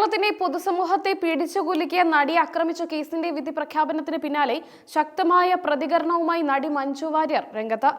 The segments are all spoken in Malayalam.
കേരളത്തിന്റെ പൊതുസമൂഹത്തെ പീഡിച്ചുകുലുക്കിയ നടി ആക്രമിച്ച കേസിന്റെ വിധി പ്രഖ്യാപനത്തിന് പിന്നാലെ ശക്തമായ പ്രതികരണവുമായി നടി മഞ്ജു വാര്യർ രംഗത്ത്.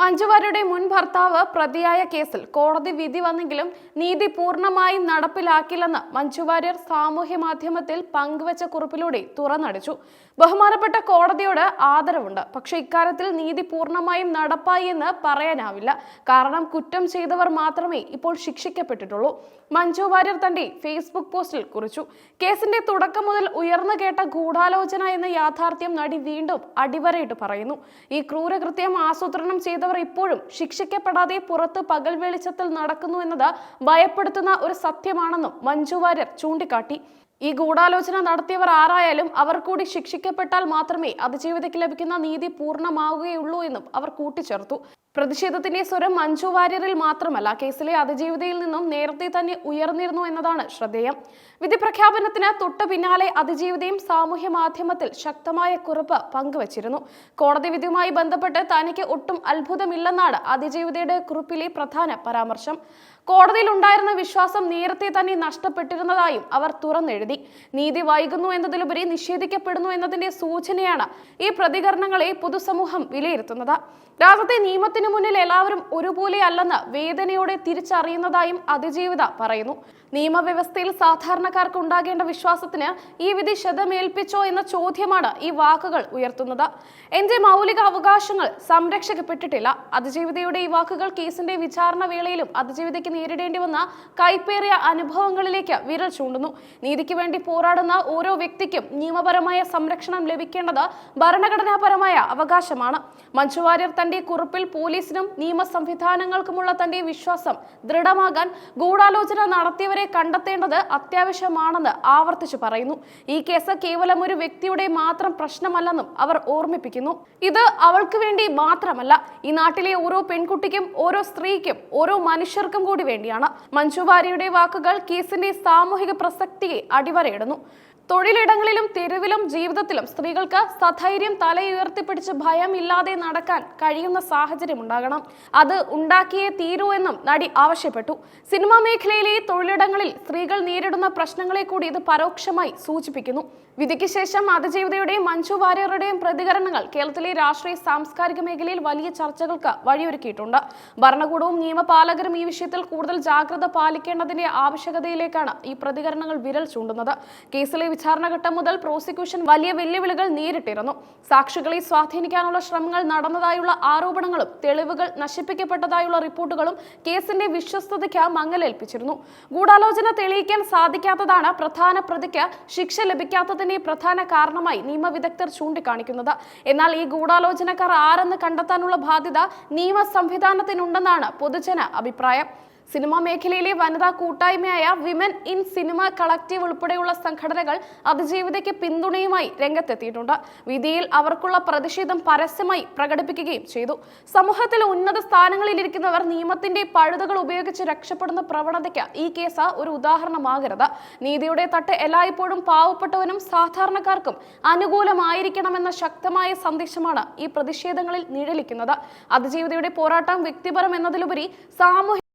മഞ്ജു വാര്യരുടെ മുൻ ഭർത്താവ് പ്രതിയായ കേസിൽ കോടതി വിധി വന്നെങ്കിലും നീതി പൂർണമായും നടപ്പിലാക്കില്ലെന്ന് മഞ്ജുവാര്യർ സാമൂഹ്യ മാധ്യമത്തിൽ പങ്കുവച്ച കുറിപ്പിലൂടെ തുറന്നടിച്ചു. ബഹുമാനപ്പെട്ട കോടതിയോട് ആദരവുണ്ട്. പക്ഷെ ഇക്കാര്യത്തിൽ നീതി പൂർണമായും നടപ്പായി എന്ന് പറയാനാവില്ല. കാരണം കുറ്റം ചെയ്തവർ മാത്രമേ ഇപ്പോൾ ശിക്ഷിക്കപ്പെട്ടിട്ടുള്ളൂ. മഞ്ജു വാര്യർ തന്റെ ഫേസ്ബുക്ക് പോസ്റ്റിൽ കുറിച്ചു. കേസിന്റെ തുടക്കം മുതൽ ഉയർന്നു കേട്ട ഗൂഢാലോചന എന്ന യാഥാർത്ഥ്യം നടി വീണ്ടും അടിവരയിട്ട് പറയുന്നു. ഈ ക്രൂരകൃത്യം ആസൂത്രണം ചെയ്തവർ ഇപ്പോഴും ശിക്ഷിക്കപ്പെടാതെ പുറത്ത് പകൽ വെളിച്ചത്തിൽ നടക്കുന്നു എന്നത് ഭയപ്പെടുത്തുന്ന ഒരു സത്യമാണെന്നും മഞ്ജു വാര്യർ ചൂണ്ടിക്കാട്ടി. ഈ ഗൂഢാലോചന നടത്തിയവർ ആരായാലും അവർ കൂടി ശിക്ഷിക്കപ്പെട്ടാൽ മാത്രമേ അതിജീവിതയ്ക്ക് ലഭിക്കുന്ന നീതി പൂർണമാവുകയുള്ളൂ എന്നും അവർ കൂട്ടിച്ചേർത്തു. പ്രതിഷേധത്തിന്റെ സ്വരം മഞ്ജു വാര്യറിൽ മാത്രമല്ല കേസിലെ അതിജീവിതയിൽ നിന്നും നേരത്തെ തന്നെ ഉയർന്നിരുന്നു എന്നതാണ് ശ്രദ്ധേയം. വിധി പ്രഖ്യാപനത്തിന് തൊട്ടു പിന്നാലെ അതിജീവിതയും സാമൂഹ്യ മാധ്യമത്തിൽ ശക്തമായ കുറിപ്പ് പങ്കുവച്ചിരുന്നു. കോടതി വിധിയുമായി ബന്ധപ്പെട്ട് തനിക്ക് ഒട്ടും അത്ഭുതമില്ലെന്നാണ് അതിജീവിതയുടെ കുറിപ്പിലെ പ്രധാന പരാമർശം. കോടതിയിൽ ഉണ്ടായിരുന്ന വിശ്വാസം നേരത്തെ തന്നെ നഷ്ടപ്പെട്ടിരുന്നതായും അവർ തുറന്നെഴുതി. നീതി വൈകുന്നു എന്നതിലുപരി നിഷേധിക്കപ്പെടുന്നു എന്നതിന്റെ സൂചനയാണ് ഈ പ്രതികരണങ്ങളെ പൊതുസമൂഹം വിലയിരുത്തുന്നത്. രാജ്യത്തെ നിയമത്തിന് മുന്നിൽ എല്ലാവരും ഒരുപോലെ അല്ലെന്ന് വേദനയോടെ തിരിച്ചറിയുന്നതായും അതിജീവിത പറയുന്നു. നിയമവ്യവസ്ഥയിൽ സാധാരണക്കാർക്ക് ഉണ്ടാകേണ്ട വിശ്വാസത്തിന് ഈ വിധി ശതമേൽപ്പിച്ചോ എന്ന ചോദ്യമാണ് ഈ വാക്കുകൾ ഉയർത്തുന്നത്. എന്റെ മൗലിക അവകാശങ്ങൾ സംരക്ഷിക്കപ്പെട്ടിട്ടില്ല. അതിജീവിതയുടെ ഈ വാക്കുകൾ കേസിന്റെ വിചാരണ വേളയിലും അതിജീവിതയ്ക്ക് നേരിടേണ്ടി വന്ന കൈപ്പേറിയ അനുഭവങ്ങളിലേക്ക് വിരൽ ചൂണ്ടുന്നു. നീതിക്ക് വേണ്ടി പോരാടുന്ന ഓരോ വ്യക്തിക്കും നിയമപരമായ സംരക്ഷണം ലഭിക്കേണ്ടത് ഭരണഘടനാപരമായ അവകാശമാണ്. മഞ്ജു വാര്യർ തന്റെ കുറിപ്പിൽ പോലീസിനും നിയമ സംവിധാനങ്ങൾക്കുമുള്ള തന്റെ വിശ്വാസം ദൃഢമാകാൻ ഗൂഢാലോചന നടത്തിയവരെ കണ്ടെത്തേണ്ടത് അത്യാവശ്യമാണെന്ന് ആവർത്തിച്ചു പറയുന്നു. ഈ കേസ് കേവലം ഒരു വ്യക്തിയുടെ മാത്രം പ്രശ്നമല്ലെന്നും അവർ ഓർമ്മിപ്പിക്കുന്നു. ഇത് അവൾക്ക് വേണ്ടി മാത്രമല്ല ഈ നാട്ടിലെ ഓരോ പെൺകുട്ടിക്കും ഓരോ സ്ത്രീക്കും ഓരോ മനുഷ്യർക്കും കൂടി വേണ്ടിയാണ്. മഞ്ജു വാര്യയുടെ വാക്കുകൾ കേസിന്റെ സാമൂഹിക പ്രസക്തിയെ അടിവരയിടുന്നു. തൊഴിലിടങ്ങളിലും തെരുവിലും ജീവിതത്തിലും സ്ത്രീകൾക്ക് സധൈര്യം തലയുയർത്തിപ്പിടിച്ച് ഭയമില്ലാതെ നടക്കാൻ കഴിയുന്ന സാഹചര്യം ഉണ്ടാകണം അത് ഉണ്ടാക്കിയേ തീരൂ എന്നും നടി ആവശ്യപ്പെട്ടു. സിനിമാ മേഖലയിലെ തൊഴിലിടങ്ങളിൽ സ്ത്രീകൾ നേരിടുന്ന പ്രശ്നങ്ങളെ കൂടി ഇത് പരോക്ഷമായി സൂചിപ്പിക്കുന്നു. വിധിക്ക് ശേഷം അതിജീവിതയുടെയും മഞ്ജു വാര്യറുടെയും പ്രതികരണങ്ങൾ കേരളത്തിലെ രാഷ്ട്രീയ സാംസ്കാരിക മേഖലയിൽ വലിയ ചർച്ചകൾക്ക് വഴിയൊരുക്കിയിട്ടുണ്ട്. ഭരണകൂടവും നിയമപാലകരും ഈ വിഷയത്തിൽ കൂടുതൽ ജാഗ്രത പാലിക്കേണ്ടതിന്റെ ആവശ്യകതയിലേക്കാണ് ഈ പ്രതികരണങ്ങൾ വിരൽ ചൂണ്ടുന്നത്. കേസിലെ വിചാരണഘട്ടം മുതൽ പ്രോസിക്യൂഷൻ വലിയ വെല്ലുവിളികൾ നേരിട്ടിരുന്നു. സാക്ഷികളെ സ്വാധീനിക്കാനുള്ള ശ്രമങ്ങൾ നടന്നതായുള്ള ആരോപണങ്ങളും തെളിവുകൾ നശിപ്പിക്കപ്പെട്ടതായുള്ള റിപ്പോർട്ടുകളും കേസിന്റെ വിശ്വസ്തതയ്ക്ക് മങ്ങലേൽപ്പിച്ചിരുന്നു. ഗൂഢാലോചന തെളിയിക്കാൻ സാധിക്കാത്തതാണ് പ്രധാന പ്രതിക്ക് ശിക്ഷ ലഭിക്കാത്തതിന്റെ പ്രധാന കാരണമായി നിയമവിദഗ്ധർ ചൂണ്ടിക്കാണിക്കുന്നത്. എന്നാൽ ഈ ഗൂഢാലോചനക്കാർ ആരെന്ന് കണ്ടെത്താനുള്ള ബാധ്യത നിയമ സംവിധാനത്തിനുണ്ടെന്നാണ് പൊതുജന അഭിപ്രായം. സിനിമാ മേഖലയിലെ വനിതാ കൂട്ടായ്മയായ വിമൻ ഇൻ സിനിമ കളക്റ്റീവ് ഉൾപ്പെടെയുള്ള സംഘടനകൾ അതിജീവിതയ്ക്ക് പിന്തുണയുമായി രംഗത്തെത്തിയിട്ടുണ്ട്. വിധിയിൽ അവർക്കുള്ള പ്രതിഷേധം പരസ്യമായി പ്രകടിപ്പിക്കുകയും ചെയ്തു. സമൂഹത്തിൽ ഉന്നത സ്ഥാനങ്ങളിലിരിക്കുന്നവർ നിയമത്തിന്റെ പഴുതുകൾ ഉപയോഗിച്ച് രക്ഷപ്പെടുന്ന പ്രവണതയ്ക്ക് ഈ കേസ് ഒരു ഉദാഹരണമാകരുത്. നീതിയുടെ തട്ട് എല്ലായ്പ്പോഴും പാവപ്പെട്ടവനും സാധാരണക്കാർക്കും അനുകൂലമായിരിക്കണമെന്ന ശക്തമായ സന്ദേശമാണ് ഈ പ്രതിഷേധങ്ങളിൽ നിഴലിക്കുന്നത്. അതിജീവിതയുടെ പോരാട്ടം വ്യക്തിപരം എന്നതിലുപരി സാമൂഹ്യ